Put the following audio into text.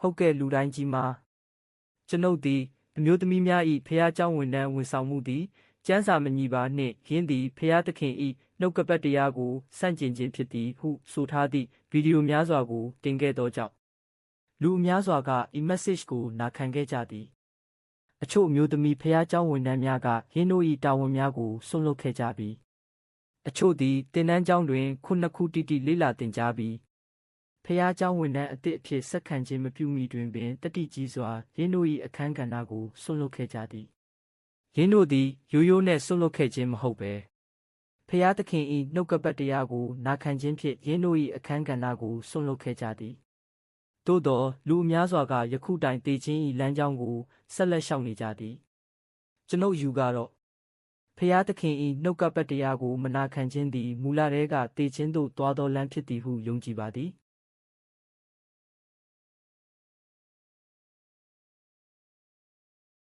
ဟုတ်ကဲ့လူတိုင်းကြီးမှာကျွန်ုပ်သည်အမျိုးသမီးများ၏ဖះเจ้าဝန်ထမ်းဝန်ဆောင်မှုသည်ကျမ်းစာမညီပါနှင့်ယင်းသည်ဖះသခင်၏နှုတ်ကပတ်တရားကိုစန့်ကျင်ခြင်းဖြစ်သည်ဟုဆိုထားသည့်ဗီဒီယိုများစွာကိုတင်ခဲ့သောကြောင့်လူအများစွာကဤ message ကိုနာခံခဲ့ကြသည်အချို့အမျိုးသမီးဖះเจ้าဝန်ထမ်းများကယင်းတို့၏တာဝန်များကိုဆွန့်လွတ်ခဲ့ကြပြီးအချို့သည်တင်နန်းကျောင်းတွင်ခုနှစ်ခုတိတိလေ့လာသင်ကြားပြီး ဖះเจ้าဝန်ထမ်းအသည့်အဖြစ်ဆက်ခံခြင်းမပြုမီတွင်ပင်တတိကြီးစွာရင်းတို့၏အခန်းကဏ္ဍကိုဆွန့်လွတ်ခဲ့ကြသည်ရင်းတို့သည်ရိုးရိုးနှင့်ဆွန့်လွတ်ခဲ့ခြင်းမဟုတ်ပဲဖះသခင်၏နှုတ်ကပတ်တရားကိုနာခံခြင်းဖြင့်ရင်းတို့၏အခန်းကဏ္ဍကိုဆွန့်လွတ်ခဲ့ကြသည်သို့သောလူအများစွာကယခုတိုင်တည်ခြင်း၏လမ်းကြောင်းကိုဆက်လက်ရှောင်နေကြသည်ကျွန်ုပ်ယူကတော့ဖះသခင်၏နှုတ်ကပတ်တရားကိုမနာခံခြင်းသည်မူလတည်းကတည်ခြင်းသို့သွားသောလမ်းဖြစ်သည်ဟုယုံကြည်ပါသည်